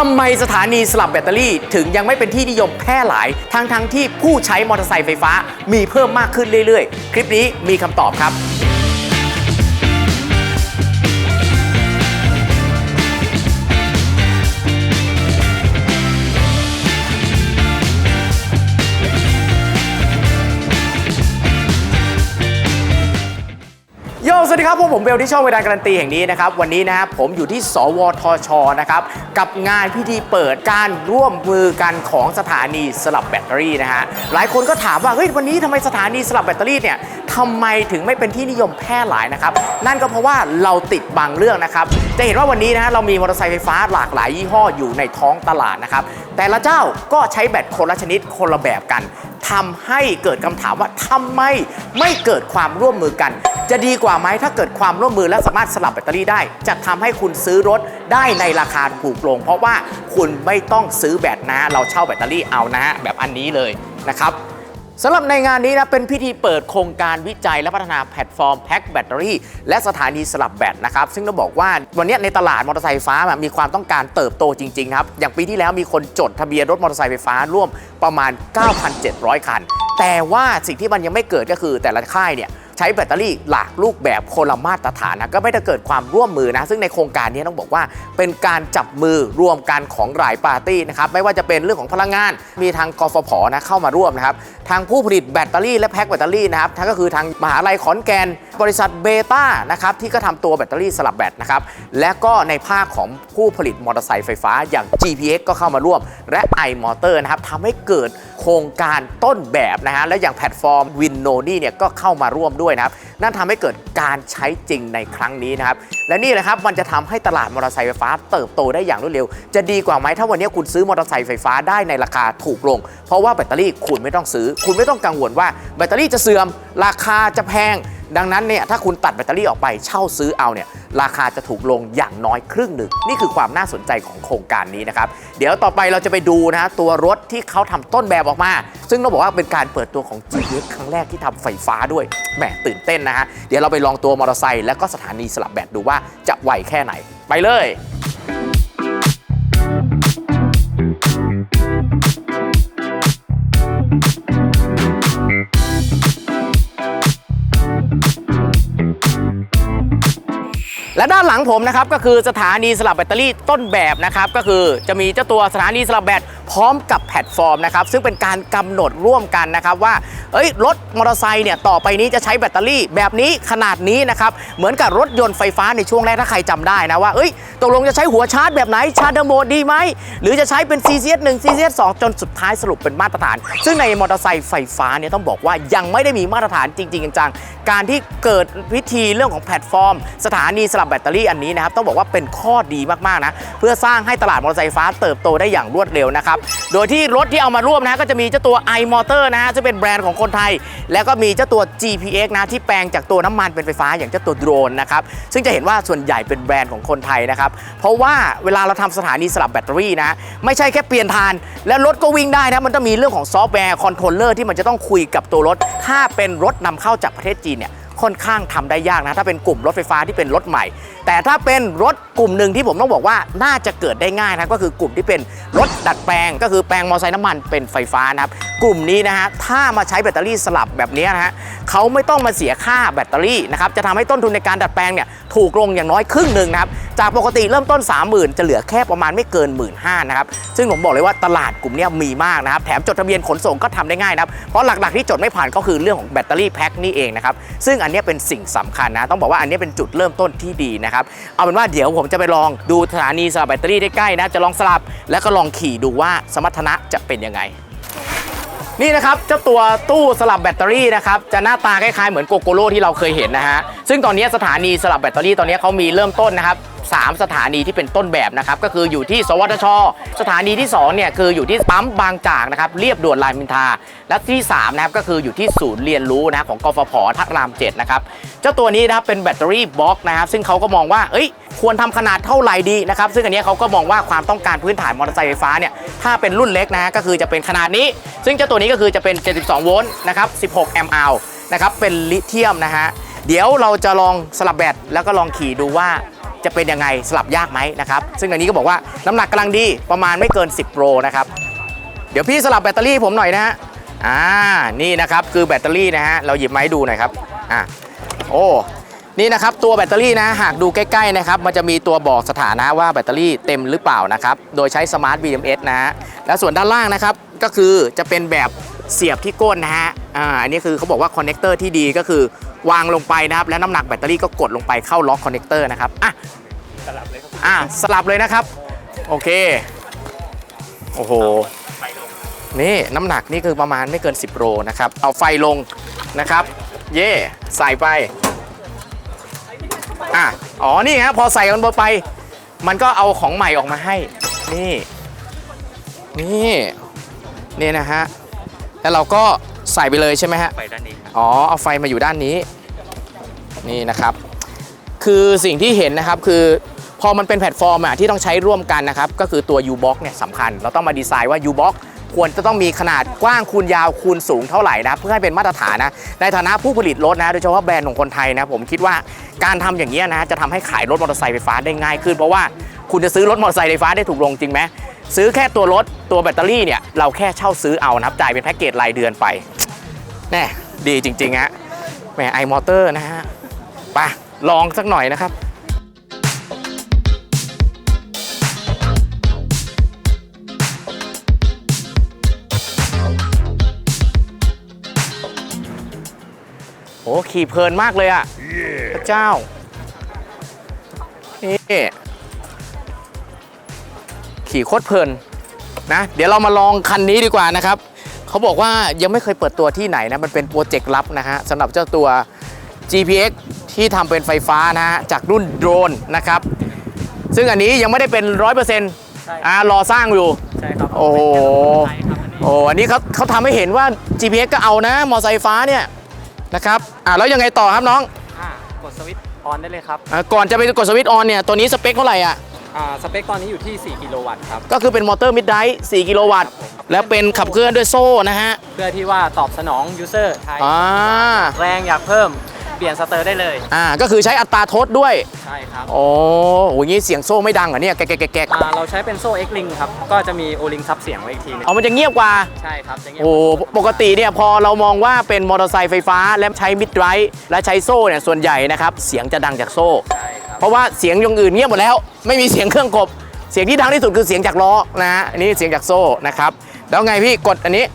ทำไมสถานีสลับแบตเตอรี่ ถึงยังไม่เป็นที่นิยมแพร่หลาย ทั้งทั้งที่ผู้ใช้มอเตอร์ไซค์ไฟฟ้ามีเพิ่มมากขึ้นเรื่อยๆ คลิปนี้มีคำตอบครับ วัสดีครับพวกผมเบลที่ช่องเวลาการันตีแห่งนี้นะครับ วันนี้นะครับผมอยู่ที่ สวทชนะครับ กับงานพิธีเปิดการร่วมมือกันของสถานีสลับแบตเตอรี่นะฮะหลายคนก็ถามว่าเฮ้ยวันนี้ทำไมสถานีสลับแบตเตอรี่เนี่ยทำไมถึงไม่เป็นที่นิยมแพร่หลายนะครับ นั่นก็เพราะว่าเราติดบางเรื่องนะครับ จะเห็นว่าวันนี้นะฮะเรามีมอเตอร์ไซค์ไฟฟ้าหลากหลายยี่ห้ออยู่ในท้องตลาดนะครับแต่ละเจ้าก็ใช้แบตคนละชนิดคนละแบบกันทำให้เกิดคำถามว่าทำไมไม่เกิดความร่วมมือกัน จะดีกว่าไหมถ้าเกิดความร่วมมือและสามารถสลับแบตเตอรี่ได้ จะทำให้คุณซื้อรถได้ในราคาถูกลง เพราะว่าคุณไม่ต้องซื้อแบตนะ เราเช่าแบตเตอรี่เอานะฮะแบบอันนี้เลยนะครับสำหรับในงานนี้นะเป็นพิธีเปิดโครงการวิจัยและพัฒนาแพลตฟอร์มแพ็คแบตเตอรี่และสถานีสลับแบตนะครับซึ่งต้องบอกว่าวันนี้ในตลาดมอเตอร์ไซค์ฟฟ้ามีความต้องการเติบโตจริงๆครับอย่างปีที่แล้วมีคนจดทะเบียนรถมอเตอร์ไซค์ไฟฟ้าร่วมประมาณ 9,700 คัน แต่ว่าสิ่งที่มันยังไม่เกิดก็คือแต่ละค่ายเนี่ย ใช้แบตเตอรี่หลากรูปแบบคนละมาตรฐานนะก็ไม่ได้เกิดความร่วมมือนะซึ่งในโครงการนี้ต้องบอกว่า เป็นการจับมือรวมกันของหลายปาร์ตี้นะครับไม่ว่าจะเป็นเรื่องของพลังงาน มีทางกฟผนะเข้ามาร่วมนะครับทางผู้ผลิตแบตเตอรี่และแพ็คแบตเตอรี่นะครับทั้งก็คือทางมหาลัยขอนแก่นบริษัทเบต้านะครับที่ก็ทำตัวแบตเตอรี่สลับแบตนะครับและก็ในภาคของผู้ผลิตมอเตอร์ไซค์ไฟฟ้าอย่าง GPX ก็เข้ามาร่วม และ iMotor นะครับทำให้เกิด โครงการต้นแบบนะฮะและอย่างแพลตฟอร์มวินโนนี่เนี่ยก็เข้ามาร่วมด้วยนะครับนั่นทำให้เกิดการใช้จริงในครั้งนี้นะครับและนี่แหละครับมันจะทำให้ตลาดมอเตอร์ไซค์ไฟฟ้าเติบโตได้อย่างรวดเร็ว จะดีกว่าไหมถ้าวันนี้คุณซื้อมอเตอร์ไซค์ไฟฟ้าได้ในราคาถูกลง เพราะว่าแบตเตอรี่คุณไม่ต้องซื้อ คุณไม่ต้องกังวลว่าแบตเตอรี่จะเสื่อมราคาจะแพงดังนั้นเนี่ยถ้าคุณตัดแบตเตอรี่ออกไปเช่าซื้อเอาเนี่ยราคาจะถูกลงอย่างน้อยครึ่งหนึ่งนี่คือความน่าสนใจของโครงการนี้นะครับเดี๋ยวต่อไปเราจะไปดูนะตัวรถที่เขาทำต้นแบบออกมา ซึ่งต้องบอกว่าเป็นการเปิดตัวของ GX ครั้งแรกที่ทำไฟฟ้าด้วยแหมตื่นเต้นนะฮะเดี๋ยวเราไปลองตัวมอเตอร์ไซค์และก็สถานีสลับแบตดูว่าจะไหวแค่ไหน ไปเลย และด้านหลังผมนะครับก็คือสถานีสลับแบตเตอรี่ต้นแบบนะครับก็คือจะมีเจ้าตัวสถานีสลับแบตพร้อมกับแพลตฟอร์มนะครับซึ่งเป็นการกำหนดร่วมกันนะครับว่าเอ้ยรถมอเตอร์ไซค์เนี่ยต่อไปนี้จะใช้แบตเตอรี่แบบนี้ขนาดนี้นะครับเหมือนกับรถยนต์ไฟฟ้าในช่วงแรกถ้าใครจำได้นะว่าเอ้ยตกลงจะใช้หัวชาร์จแบบไหนชาร์จเดอร์โหมดดีไหมหรือจะใช้เป็น CCS 1 CCS 2 จนสุดท้ายสรุปเป็นมาตรฐาน ซึ่งในมอเตอร์ไซค์ไฟฟ้าเนี่ยต้องบอกว่ายังไม่ได้มีมาตรฐานจริง ๆ จังๆ การที่เกิดพิธีเรื่องของแพลตฟอร์ม สถานีสลับแบตเตอรี่อันนี้นะครับต้องบอกว่าเป็นข้อดีมากๆนะเพื่อสร้างให้ตลาดมอเตอร์ไซค์ฟฟ้าเติบโตได้อย่างรวดเร็วนะครับโดยที่รถที่เอามาร่วมนะก็จะมีเจ้าตัว iMotor นะฮะซึ่งเป็นแบรนด์ของคนไทย แล้วก็มีเจ้าตัว GPX นะที่แปลงจากตัวน้ำมันเป็นไฟฟ้าอย่างเจ้าตัวโดรนนะครับซึ่งจะเห็นว่าส่วนใหญ่เป็นแบรนด์ของคนไทยนะครับเพราะว่าเวลาเราทำสถานีสลับแบตเตอรี่นะไม่ใช่แค่เปลี่ยนทาน แล้วรถก็วิ่งได้นะมันต้องมีเรื่องของซอฟต์แวร์คอนโทรลเลอร์ที่มันจะต้องคุยกับตัวรถ ถ้าเป็นรถนำเข้าจากประเทศจีนเนี่ยค่อนข้างทำได้ยากนะ ถ้าเป็นกลุ่มรถไฟฟ้าที่เป็นรถใหม่ แต่ถ้าเป็นรถ กลุ่มหนึ่งที่ผมต้องบอกว่าน่าจะเกิดได้ง่ายนะก็คือกลุ่มที่เป็นรถดัดแปลง ก็คือแปลงมอเตอร์ไซค์น้ำมันเป็นไฟฟ้านะครับกลุ่มนี้นะฮะถ้ามาใช้แบตเตอรี่สลับแบบนี้นะฮะเขาไม่ต้องมาเสียค่าแบตเตอรี่นะครับจะทำให้ต้นทุนในการดัดแปลงเนี่ยถูกลงอย่างน้อยครึ่งหนึ่งนะครับจากปกติเริ่มต้น 30,000 จะเหลือแค่ประมาณไม่เกิน 1 5ื่นนะครับซึ่งผมบอกเลยว่าตลาดกลุ่มนี้มีมากนะครับแถมจดทะเบียนขนส่งก็ทำได้ง่ายนะครับเพราะหลักๆที่จดไม่ผ่านก็คือเรื่องของแบตเตอรี่แพ็คนี่เองนะครับซึ่งอันนี้เป็นสิ่งสำคัญนะต้องบอกว่าอันนี้เป็นจุดเริ่มต้นที่ดีนะครับเอาเป็นว่าเดี๋ยวผมจะไปลองดูสถานีสลับแบตเตอรี่ได้ใกล้นะ จะลองสลับแล้วก็ลองขี่ดูว่าสมรรถนะจะเป็นยังไง นี่นะครับเจ้าตัวตู้สลับแบตเตอรี่นะครับจะหน้าตาคล้ายๆเหมือนโกโกโร่ที่เราเคยเห็นนะฮะซึ่งตอนนี้สถานีสลับแบตเตอรี่ตอนนี้เขามีเริ่มต้นนะครับ สามสถานีที่เป็นต้นแบบนะครับก็คืออยู่ที่ สวทช สถานีที่2เนี่ยคืออยู่ที่ปั๊มบางจากนะครับเรียบด่วนรามอินทา และที่3นะครับก็คืออยู่ที่ศูนย์เรียนรู้นะของกฟผทักราม7นะครับเจ้าตัวนี้นะครับเป็นแบตเตอรี่บล็อกนะครับซึ่งเขาก็มองว่าเอ้ยควรทำขนาดเท่าไหร่ดีนะครับซึ่งอันนี้เขาก็มองว่าความต้องการพื้นฐานมอเตอร์ไซค์ไฟฟ้าเนี่ยถ้าเป็นรุ่นเล็กนะฮะก็คือจะเป็นขนาดนี้ ซึ่งเจ้าตัวนี้ก็คือจะเป็น 72 โวลต์นะครับ16 แอมป์อนะครับเป็นลิเธียมนะฮะเดี๋ยวเราจะลองสลับแบตแล้วก็ลองขี่ดูว่า จะเป็นยังไงสลับยากไหมนะครับ ซึ่งอันนี้ก็บอกว่าน้ำหนักกำลังดีประมาณไม่เกิน 10 โลนะครับ เดี๋ยวพี่สลับแบตเตอรี่ผมหน่อยนะฮะ อ่า นี่นะครับคือแบตเตอรี่นะฮะ เราหยิบมาให้ดูหน่อยครับ อะโอ้ นี่นะครับตัวแบตเตอรี่นะ หากดูใกล้ๆนะครับ มันจะมีตัวบอกสถานะว่าแบตเตอรี่เต็มหรือเปล่านะครับ โดยใช้สมาร์ท BMS นะฮะ และส่วนด้านล่างนะครับ ก็คือจะเป็นแบบ เสียบที่ก้นนะฮะอ่าอันนี้คือเขาบอกว่าคอนเนคเตอร์ที่ดีก็คือวางลงไปนะครับและน้ำหนักแบตเตอรี่ก็กดลงไปเข้าล็อกคอนเนคเตอร์นะครับอะอะสลับเลยนะครับ โอเค โอ้โห นี่น้ำหนักนี่คือประมาณไม่เกิน 10 โลนะครับ เอาไฟลงนะครับ เย่ใส่ไปอะอ๋อ นี่ฮะพอใส่กันไป มันก็เอาของใหม่ออกมาให้ นี่ นี่ นี่นะฮะ แล้วเราก็ใส่ไปเลยใช่ไหมฮะไปด้านนี้ครับ อ๋อ เอาไฟมาอยู่ด้านนี้ นี่นะครับ คือสิ่งที่เห็นนะครับคือพอมันเป็นแพลตฟอร์มอะที่ต้องใช้ร่วมกันนะครับ ก็คือตัว U-Box เนี่ยสำคัญ เราต้องมาดีไซน์ว่า U-Box ควรจะต้องมีขนาดกว้างคูณยาวคูณสูงเท่าไหร่นะเพื่อให้เป็นมาตรฐานนะในฐานะผู้ผลิตรถนะโดยเฉพาะแบรนด์ของคนไทยนะผมคิดว่าการทำอย่างนี้ยนะจะทำให้ขายรถมอเตอร์ไซค์ไฟฟ้าได้ง่ายขึ้น เพราะว่า คุณจะซื้อรถมอเตอร์ไซค์ไฟฟ้าได้ถูกลงจริงไหมซื้อแค่ตัวรถตัวแบตเตอรี่เนี่ยเราแค่เช่าซื้อเอานะครับจ่ายเป็นแพ็กเกจรายเดือนไปแน่ดีจริงๆฮะแหมไอมอเตอร์นะฮะไปลองสักหน่อยนะครับโอ้ขี่เพลินมากเลยอะพระเจ้า นี่ ขี่โคตรเพลินนะเดี๋ยวเรามาลองคันนี้ดีกว่านะครับเขาบอกว่ายังไม่เคยเปิดตัวที่ไหนนะมันเป็นโปรเจกต์ลับนะฮะสำหรับเจ้าตัว GPX ที่ทำเป็นไฟฟ้านะฮะจากรุ่นโดรนนะครับ ซึ่งอันนี้ยังไม่ได้เป็น 100%ใช่อ่ารอสร้างอยู่ใช่ครับโอ้โหใช่ครับอันนี้โอ้อันนี้เขาเขาทำให้เห็นว่า GPS ก็เอานะ มอไซค์ไฟฟ้าเนี่ยนะครับอ่าแล้วยังไงต่อครับน้องอ่ากดสวิตช์ออนได้เลยครับอาก่อนจะไปกดสวิตช์ออนเนี่ยตัวนี้สเปคเท่าไหร่อะอ่า สเปคตอนนี้อยู่ที่ 4 กิโลวัตต์ครับ ก็คือเป็นมอเตอร์มิดไดร์4กิโลวัตต์ครับผมแล้วเป็นขับเคลื่อนด้วยโซ่นะฮะ เพื่อที่ว่าตอบสนองยูเซอร์ไทยอ่า แรงอยากเพิ่มเปลี่ยนสเตอร์ได้เลย อ่า ก็คือใช้อัตราทดด้วย ใช่ครับโอ้โหงี้เสียงโซ่ไม่ดังเหรอเนี่ย แกะแกะแกะแกะอ่าเราใช้เป็นโซ่ X Link ครับ ก็จะมีโอลิงซับเสียงไว้อีกทีหนึงเอามันจะเงียบกว่า ใช่ครับจะเงียบโอ้ปกติเนี่ยพอเรามองว่าเป็นมอเตอร์ไซค์ไฟฟ้า และใช้มิดไดร์และใช้โซ่เนี่ยส่วนใหญ่นะครับ เสียงจะดังจากโซ่ ใช่ครับ เพราะว่าเสียงอย่างอื่นเงียบหมดแล้ว ไม่มีเสียงเครื่องกบ เสียงที่ดังที่สุดคือเสียงจากล้อนะฮะอันนี้เสียงจากโซ่นะครับแล้วไงพี่กดอันนี้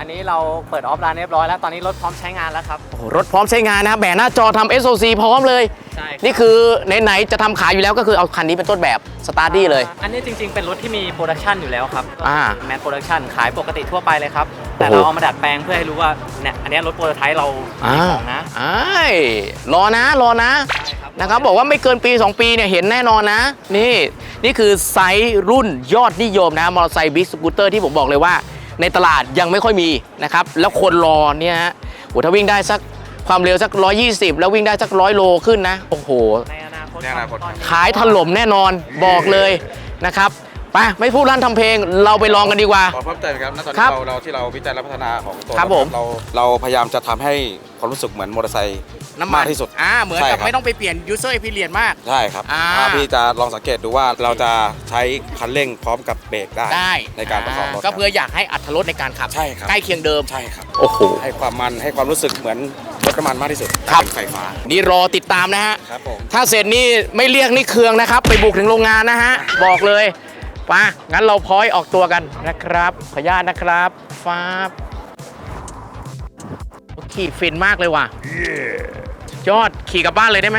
อันนี้เราเปิดออฟไลน์เรียบร้อยแล้วตอนนี้รถพร้อมใช้งานแล้วครับโอ้โหรถพร้อมใช้งานนะครับแบหน้าจอทำ SOC พร้อมเลย ใช่รับนี่คือไหนๆจะทำขายอยู่แล้วก็คือเอาคันนี้เป็นต้นแบบสตาร์ดี้เลย อันนี้จริงๆ เป็นรถที่มีโปรดักชันอยู่แล้วครับอ่าแมนโปรดักชันขายปกติทั่วไปเลยครับ แต่โอ้โหเราเอามาดัดแปลงเพื่อให้รู้ว่าเนี่ยอันเนี้ยรถโปรโตไทป์เราอ่ามีของนะอ้ายรอนะรอนะใช่ครับ นะครับบอกว่าไม่เกินปี 2 ปีเนี่ยเห็นแน่นอนนะ นี่นี่คือไซส์รุ่นยอดนิยมนะมอเตอร์ไซค์บิ๊กสกูตเตอร์ที่ผมบอกเลยว่า ในตลาดยังไม่ค่อยมีนะครับแล้วคนรอเนี่ยฮะโหถ้าวิ่งได้สักความเร็วสัก 120 แล้ววิ่งได้สักร้อยโลขึ้นนะ โอ้โห ในอนาคตในอนาคตตอนนี้ขายถล่มแน่นอนบอกเลยนะครับ ไปไม่พูดลั่นทำเพลง เราไปลองกันดีกว่า ขอเพิ่มเติมครับณตอนครันี้บเราเราที่เราวิจัยและพัฒนาของตัวครับผม เราเราพยายามจะทำให้ความรู้สึกเหมือนมอเตอร์ไซค์น้ำมันมากที่สุด อ่าเหมือนใช่กับครับไม่ต้องไปเปลี่ยน user experience มาก ใช่ครับอ่าถ้าพี่จะลองสังเกตดูว่าเราจะใช้คันเร่งพร้อมกับเบรกได้ได้ในการประกอบรถก็เพื่ออยากให้อัตรถรสในการขับ ใช่ครับ ใกล้เคียงเดิม ใช่ครับ โอ้โห ให้ความมันให้ความรู้สึกเหมือนรถน้ำมันมากที่สุดครับเป็นไฟฟ้านี่รอติดตามนะฮะ ครับผม ถ้าเสร็จนี่ไม่เรียกนี่เคืองนะครับ ไปบุกถึงโรงงานนะฮะ บอกเลย มางั้นเราพอยออกตัวกันนะครับ ขออนุญาตนะครับฟ้าบขี่ฟินมากเลยว่ะยอดขี่กลับบ้านเลยได้ไหม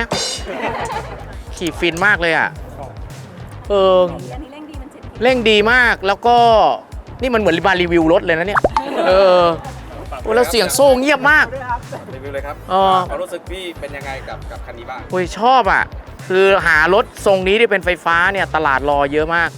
ขี่ฟินมากเลยอะ เอออันนี้เร่งดีมันเจ็ดกิโลเร่งดีมากแล้วก็นี่มันเหมือนมารีวิวรถเลยนะเนี่ย เออโอ้แล้วเสียงโซ่เงียบมาก รีวิวเลยครับเออความรู้สึกพี่เป็นยังไงกับกับคันนี้บ้างโอ้ยชอบอะ คือหารถทรงนี้ที่เป็นไฟฟ้าเนี่ยตลาดรอเยอะมาก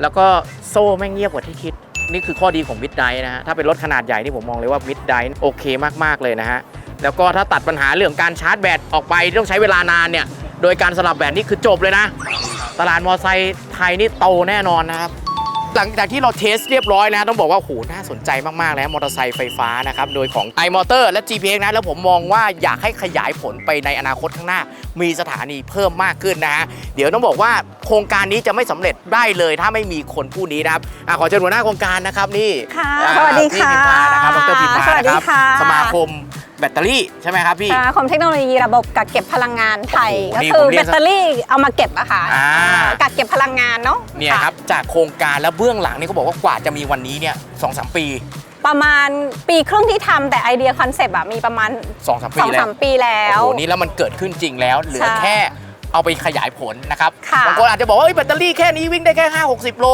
แล้วก็โซ่แม่งเงียบกว่าที่คิด นี่คือข้อดีของมิดไดนะฮะ ถ้าเป็นรถขนาดใหญ่นี่ผมมองเลยว่ามิดไดโอเคมากๆเลยนะฮะ แล้วก็ถ้าตัดปัญหาเรื่องการชาร์จแบตออกไปที่ต้องใช้เวลานานเนี่ย โดยการสลับแบตนี่คือจบเลยนะ ตลาดมอไซค์ไทยนี่โตแน่นอนนะครับ หลังจากที่เราเทสเรียบร้อยนะ ต้องบอกว่าโหน่าสนใจมากๆแล้วมอเตอร์ไซค์ไฟฟ้านะครับโดยของ iMotor และ GPX นะแล้วผมมองว่าอยากให้ขยายผลไปในอนาคตข้างหน้า มีสถานีเพิ่มมากขึ้นนะฮะเดี๋ยวต้องบอกว่าโครงการนี้จะไม่สำเร็จได้เลยถ้าไม่มีคนผู้นี้นะครับอะขอเชิญหัวหน้าโครงการนะครับนี่ค่ะอ่าสวัสดีพี่ค่ะพิมพานะครับดรพิมพาสวัสนะดีครับค่ะสมาคม แบตเตอรี่ใช่ไหมครับพี่ สมาคมเทคโนโลยีระบบกักเก็บพลังงานไทย โอ้ก็โหนี่คือผมเรีแบยกตเตอรี่เอามาเก็บอะค่ะอ่า กักเก็บพลังงานเนาะเนี่ยครับจากโครงการและเบื้องหลังนี่เขาบอกว่ากว่าจะมีวันนี้เนี่ยสองสามปีประมาณปีครึ่งที่ทำแต่ไอเดียคอนเซปต์อะมีประมาณสองสามสปีองแล้ว สามปีแล้วโอ้โห นี่แล้วมันเกิดขึ้นจริงแล้ว เหลือใช่ แค่ เอาไปขยายผลนะครับค่ะบางคนอาจจะบอกว่าเอ้ยแบตเตอรี่แค่นี้วิ่งได้แค่ 5 60 โล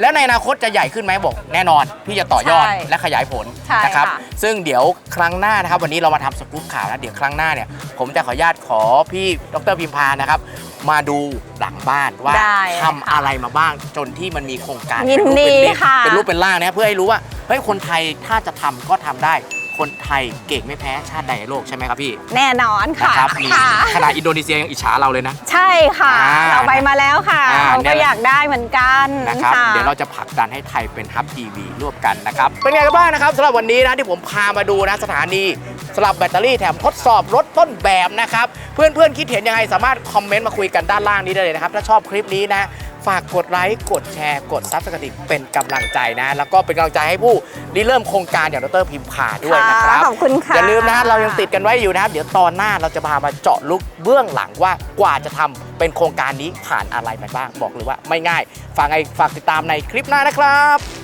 แล้วในอนาคตจะใหญ่ขึ้นไหมบอกแน่นอนพี่จะต่อยอดใช่และขยายผลใช่นะครับค่ะซึ่งเดี๋ยวครั้งหน้านะครับ วันนี้เรามาทำสกู๊ปข่าวนะเดี๋ยวครั้งหน้าเนี่ย ผมจะขออนุญาตขอพี่ดรพิมพานะครับ มาดูหลังบ้านว่าได้ทำอะไรมาบ้างจนที่มันมีโครงการยินเป็นรูปดีเป็นร่างค่ะ เป็นรูปเป็นร่างนะเพื่อให้รู้ว่าเฮ้ยคนไทยถ้าจะทำก็ทำได้ คนไทยเก่งไม่แพ้ชาติใดในโลกใช่ไหมครับพี่แน่นอนนะค่ะครับนี่ค่ะ ขนาดอินโดนีเซียยังอิจฉาเราเลยนะ ใช่ค่ะ อ่าเราไปมาแล้วค่ะอ่า เราเนี่ก็ยอยากได้เหมือนกันนะครับค่ะ เดี๋ยวเราจะผลักดันให้ไทยเป็นฮับ EV ร่วมกันนะครับ เป็นไงกันบ้างนะครับสำหรับวันนี้นะที่ผมพามาดูนะสถานีสลับแบตเตอรี่แถมทดสอบรถต้นแบบนะครับ เพื่อนๆคิดเห็นยังไงสามารถคอมเมนต์มาคุยกันด้านล่างนี้ได้เลยนะครับ ถ้าชอบคลิปนี้นะ ฝากกดไลค์กดแชร์กดซับสไครต์เป็นกำลังใจนะ แล้วก็เป็นกำลังใจให้ผู้ริเริ่มโครงการอย่างดรพิมพาด้วยนะครับขอบคุณค่ะอย่าลืมนะฮะเรายังติดกันไว้อยู่นะครับ เดี๋ยวตอนหน้าเราจะพามาเจาะลึกเบื้องหลังว่ากว่าจะทำเป็นโครงการนี้ผ่านอะไรไปบ้างบอกเลยว่าไม่ง่ายฝากไงฝากติดตามในคลิปหน้านะครับ